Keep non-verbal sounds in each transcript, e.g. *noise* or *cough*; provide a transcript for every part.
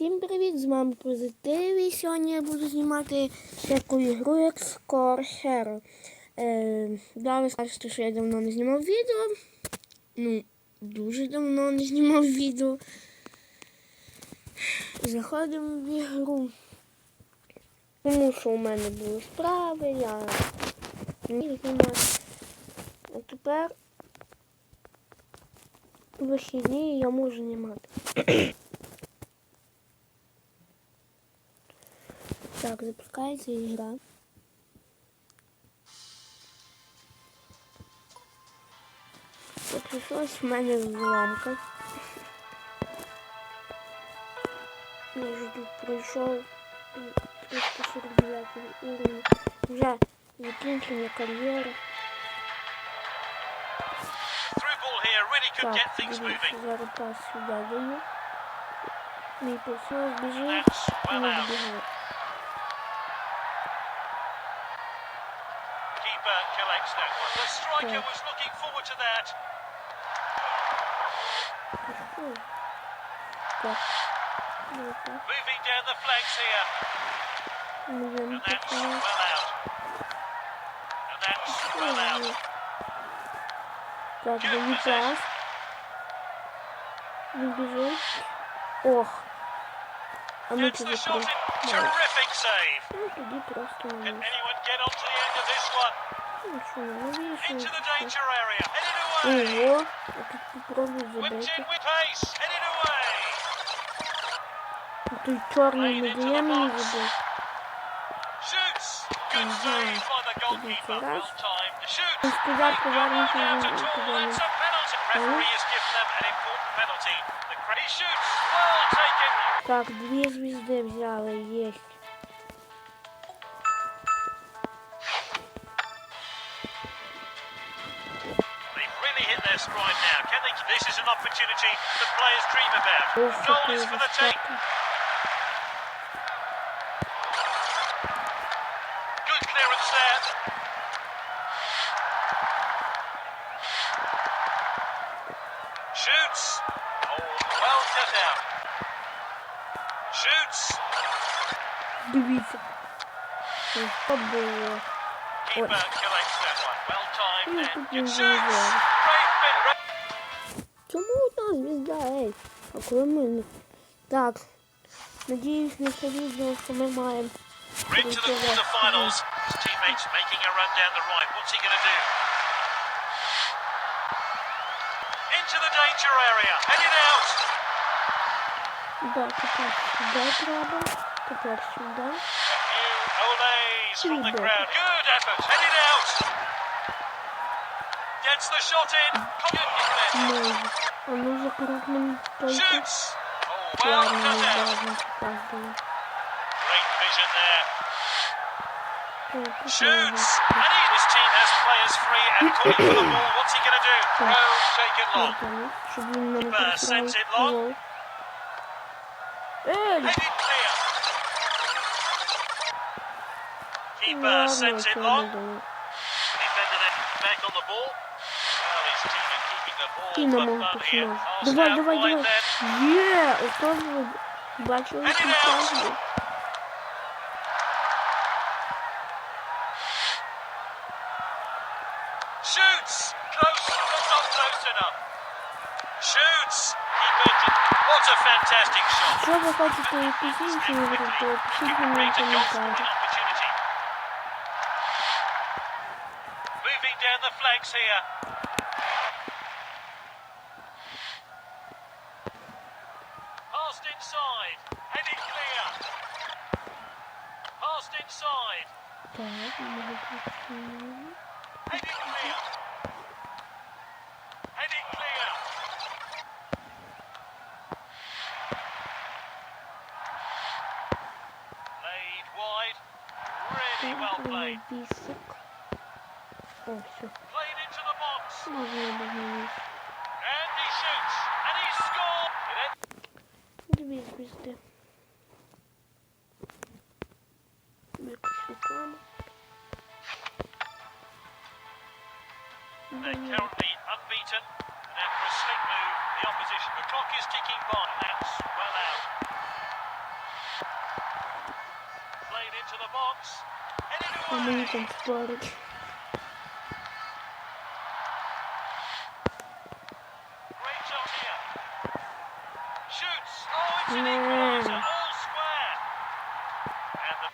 Всім привіт! З вами Позитив і сьогодні я буду знімати таку ігру як Score Hero. Е, да, ви скажете, що я давно не знімав відео. Ну, дуже давно не знімав відео. Заходимо в ігру. Тому що у мене були справи, я не міг знімати. А тепер вихідні я можу знімати. Так, запускається ігра. Поки щось в мене зламка. Я вже тут пройшов 349 уровень. Вже закінчення кар'єри. Through ball here really could Так, get things дивіться, moving. зараз пас сюди даю. Мій посол біжить That's і well не out. добігає. Keeper collects that one. The striker Yeah. was looking forward to that. Пішов. Так. Добре. Moving down the flanks here. Можемо And that's таке. well out. And that's well out. Так, даю пас. Він біжить. Ох. А ми Gets туди the shot in. просто. Terrific save. Ну, тоді просто end of this one? Ну, що, не вийшло. Into the danger area. Headed away. Ого, я тут попробую Whipped забити. in with pace. Headed away. А Той чорний не дає мені забити. Shoots. Good Mhm. save by the goalkeeper. Good Well for timed. The shoot. Він сказав повернути Not out він at all. туди. It's a penalty. Referee has given them an important penalty. The cra- he shoots. Well taken. Так, дві звізди взяли, єсть. This is an opportunity that players dream about. Ох, Goal який is for the take. високий. Good clearance there. Shoots. Oh, well cut out. Shoots. Дивіться. Що було? Keeper collects that one. Well timed Ну, and тут good він shoots. одна звізда, ей? А коли ми... не- Так. Надіюсь, на це відео, що ми маємо. We're into the quarterfinals. His teammates making a run down the right. What's he going to do? Into the danger area. Headed out. Да, тепер сюди треба. Тепер сюди. A few olays from the Good. crowd. Good effort. Headed out. Gets the shot in. Good Onu zıplatmayı dayıp yarınımız lazım zıplatmayı. Shoots, and he, his team has players free and *coughs* calling for the ball. What's he going to do? Throw, take it long. Keeper sends it long. Headed clear. Keeper sends it long. Defended it back on the ball. fun here. починати. Pass Давай, out давай, wide давай. then. Є! Ото ви бачили, Headed що out. кажуть. Shoots. Close, but not close enough. Shoots. Keeper. did- What a fantastic shot. Якщо ви хочете якусь іншу ігру, то пишіть мені в Great a goal scoring коментарі. Şöyle bir sık. Oh çok. Şimdi biz bizde. Büyük bir şey var mı? They're currently unbeaten. And after a slick move, the opposition. The clock is ticking by. That's well out. Played into the box. Headed А мені away. там спорить. Great shot here. Shoots. Oh, it's an No. equaliser. All square. And the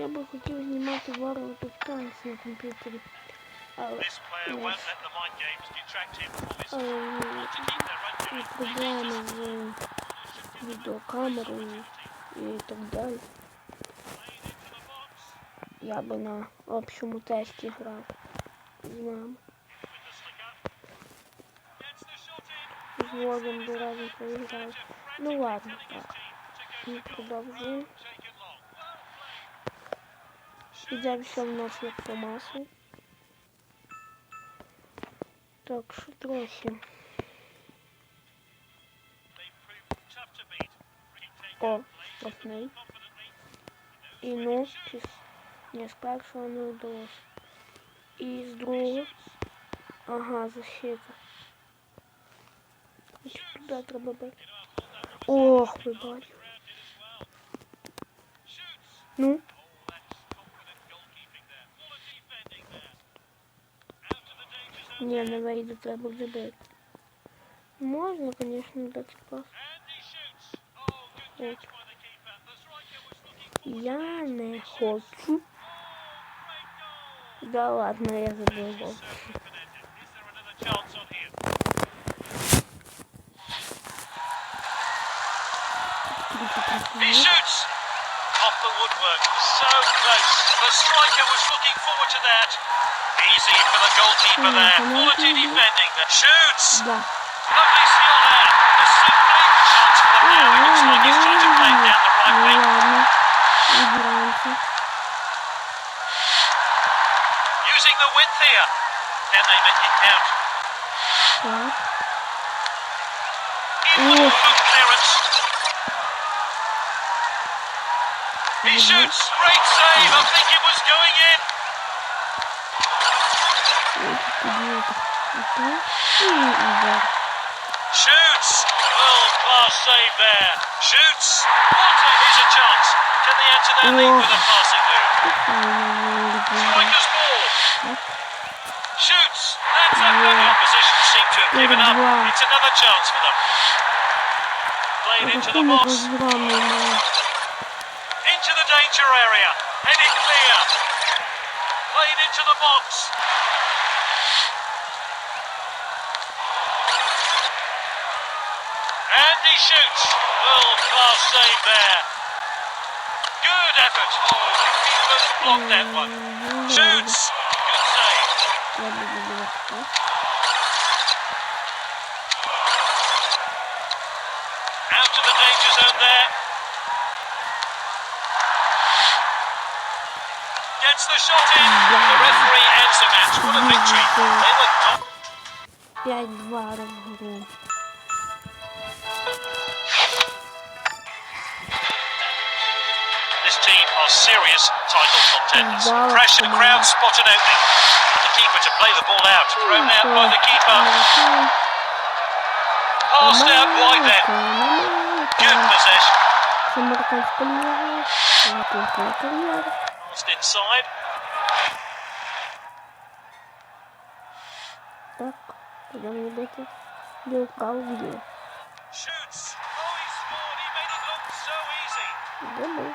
Я би хотів знімати World of Tanks на комп'ютері. Але, This player won't let the mind games detract him from his але to keep their run є doing. проблеми з відеокамерою і так далі. Played into the box Я би на общому тесті грав з вами. with the slicker. Gets the shot in. З Вовом би разом поіграв. Ну ладно, так. Ми продовжуємо. Take it long. Підемо, що в нас як по масу. Так, що трохи. О, Taker plays штрафний. confidently. І ну, чи з... Ні, з першого не вдалося. І з другого. Ага, защита. Значить, туди треба бити. Ох, ви бачите. Ну, Oh, that's confident goalkeeping there. Quality defending there. Out to the danger zone. ні, не вийде, треба вже бити. Можна, звісно, дати пас. Evet. Yani Holtz'un Galiba adına yazılıyor bu. He shoots! Off the woodwork, so close. The striker was looking forward to that. Easy for the goalkeeper there. Quality defending. Shoots! Lovely Using the width here. Can they make it count? Yeah. Ooh. clearance. He shoots. Great save. I think it was going in. Okay. Shoots! World class save there. Shoots! What a, here's a chance. Can they enter to their lead with a passing move? Striker's ball. Shoots! That's a good opposition seem to have given up. It's another chance for them. Played into the box. Into the danger area. Headed clear. Played into the box. And he shoots. World class save there. Good effort. Oh, the keeper blocked that one. Shoots. Good save. Треба забивати. Out to the danger zone there. Gets the shot in. The referee ends the match. What a victory. They were not 5-2 розгром. team are serious title contenders. Wow. Pressure, the crowd spot an opening. And the keeper to play the ball out. Thrown out by the keeper. Passed out wide then. Good possession. Це американська ліга. Американська кар'єра. Passed inside. Так, будемо бити. Білка вб'є. Shoots. Oh, he scored. He made it look so easy. Забив.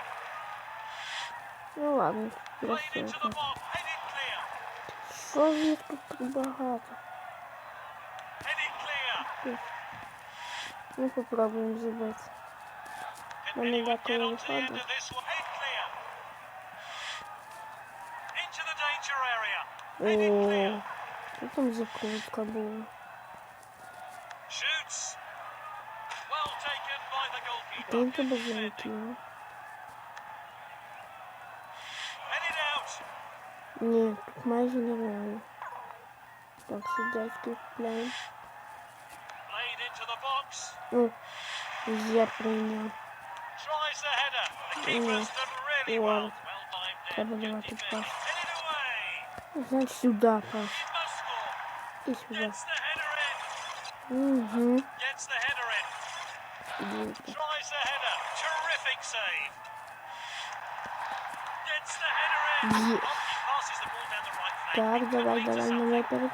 Ну ладно, просто Что же тут богато? Ну попробуем забыть. Нам не такого выхода. О, что там закрутка была? Только бы залетела. Ні, тут майже нереально. Так, судейський плейн. Played into the box. Ну, є прийняв. Tries the header. The keeper's done really Ладно. well. Well timed there. Треба Good давати defending. пас. Headed away. Значить сюди пас. He must score. І сюди. Gets the header in. Угу. Gets the header in. Tries the header. Terrific save. Gets the header in. Є. Так, давай, давай, ну, давай, вперед.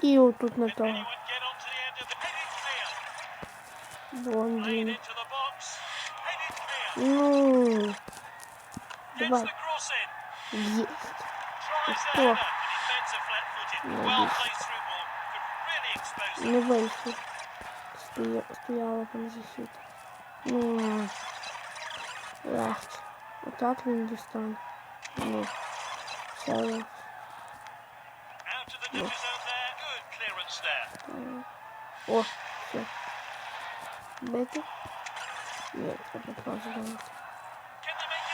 І отут на того. Блондин. Ну. Давай. Есть. Что? Ну, ну, Не выйти. Стояла там защита. Ну. Ласт. Отак він дістане. Ну, все легче. Out of the danger zone there. Good clearance there. О, все. Бити? Ні, треба просто давати. Can they make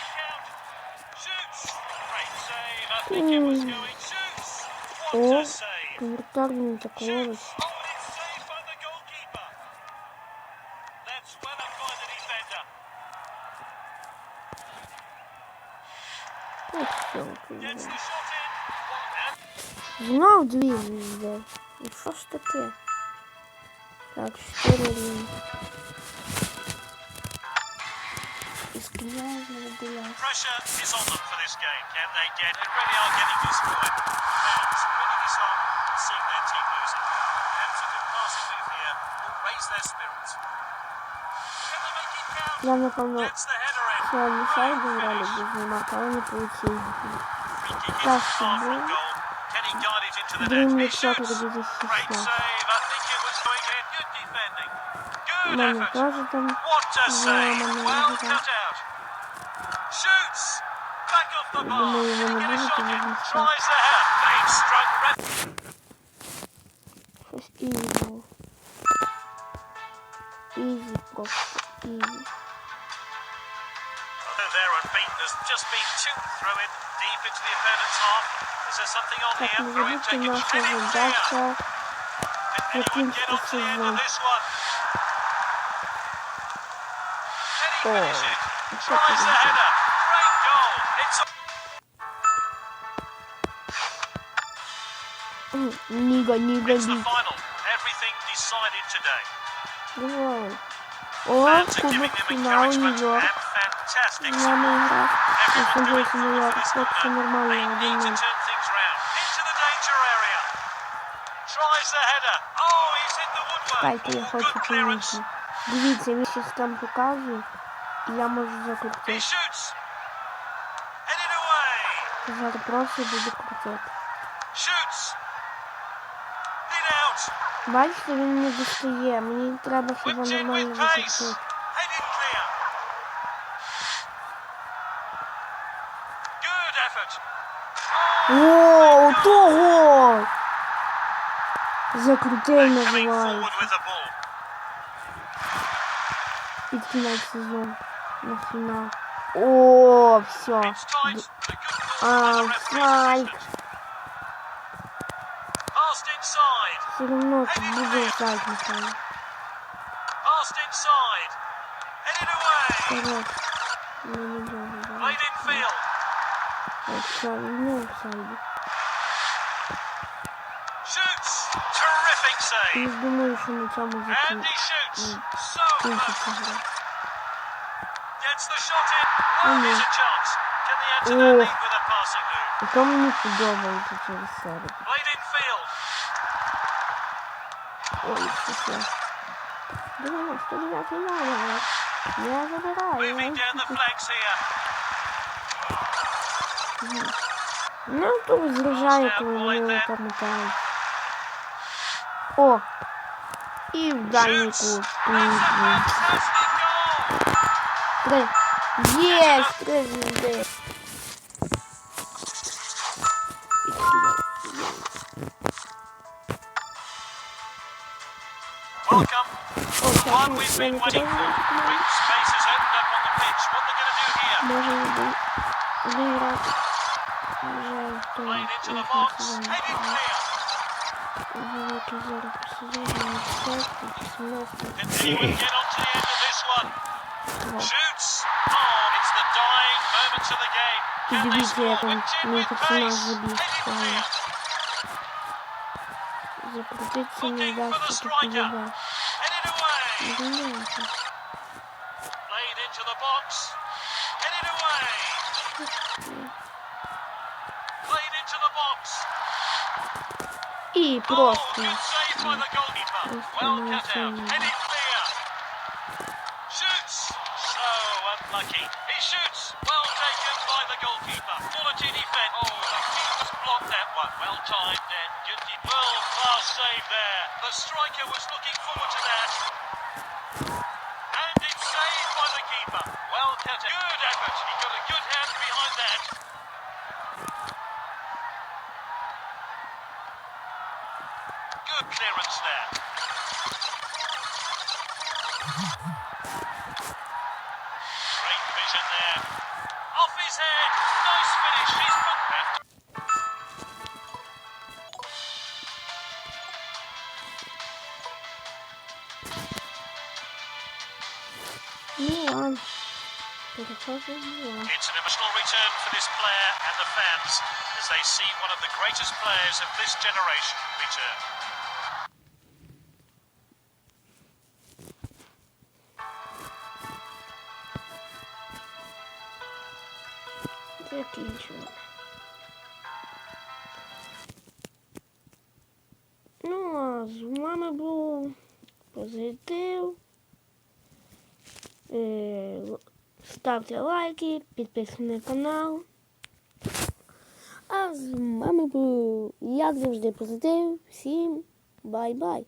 Знов дві йде. І що ж таке? Так, чотири він. І скиняє знову біля. pressure is on them for this game. Can they get? They really are getting this point. And really disheartened seeing their team losing. Perhaps a good passing move here will raise their spirits. Can they make it count? Я, напевно, Gets the header in. сьогодні Brilliant сайду грали finish. без знімати, але не вийшло. Bak şimdi. Dream'le şartla bizi sıçtı. Mami gerçekten inanamadım. Bunu yuvanabildi ki bizim sıçtı. It's evil. Easy, go. Easy. There and beat. There's just been two through it deep into the opponent's half. Is there something on here? Through it, take it. Can it? Can anyone get onto the end of this one? Can he finish it? Tries the header. Great goal. It's a... Nigo, Nigo, Nigo. It's the final. Everything decided today. Whoa. О, Fans are кубок giving them фіналу encouragement Нью-Йорк. and fantastic Я не support. грав. Everyone doing Подивися, for Нью-Йорк, this так все corner. нормально, They need to один turn things round. Into the danger area. Tries the header. Oh, he's hit the woodwork. Чекайте, я Oh, хочу good clearance. помітити. Дивіться, він щось там показує, і я можу He закрутити. shoots. Headed away. Зараз просто буду крутити. Бачите, він не достає. Мені треба хіба Whipped in нормально with pace. закрутити. Headed clear. Good effort. О, того! Закрутив Coming називається. forward with the ball. Під кінець сезону. На фінал. О, все. It's tight. but a good call А, by inside. Все одно тут буде сайт, напевно. Passed inside. Headed away. Вперед. Ну, не дуже, Played in field. От все, ну, в сайді. Shoots. Terrific Не save. думаю, що на цьому And he закінчиться. shoots. So Кінчиться close. гра. Gets the shot in. Well, Ні. here's a chance. Can they enter their Ох. lead with a passing move? І то мені подобається через серію. Played in field. Ой, що це? Думаю, що я фінал. Я забираю. Moving down the flanks here. Ну, то зражає, коли вони там мотають. О! І в дальній Shoots. кут. That's we've been waiting for. Great space has opened up on the pitch. What are they going to do here? Played into the box. Headed clear. Can anyone get onto the end of this one? Shoots. Oh, it's the dying moments of the game. Can they score with with pace? Headed clear. Looking for the striker. Played into the box. Headed away. Played into the box. І Oh, просто. good save by the goalkeeper. Просто Well cut out. молодчина. Headed clear. Shoots. So unlucky. He shoots. Well taken by the goalkeeper. Quality defence. Oh, the keeper's blocked that one. Well timed then. Good de- Well, fast save there. The striker was looking forward to that. he's there. Off his head. Nice finish. He's put that. It's an emotional return for this player and the fans as they see one of the greatest players of this generation return. Ну, а з вами був позитив. Е, Ставте лайки, підписуйтесь на канал. А з вами був, як завжди, позитив. Всім бай-бай!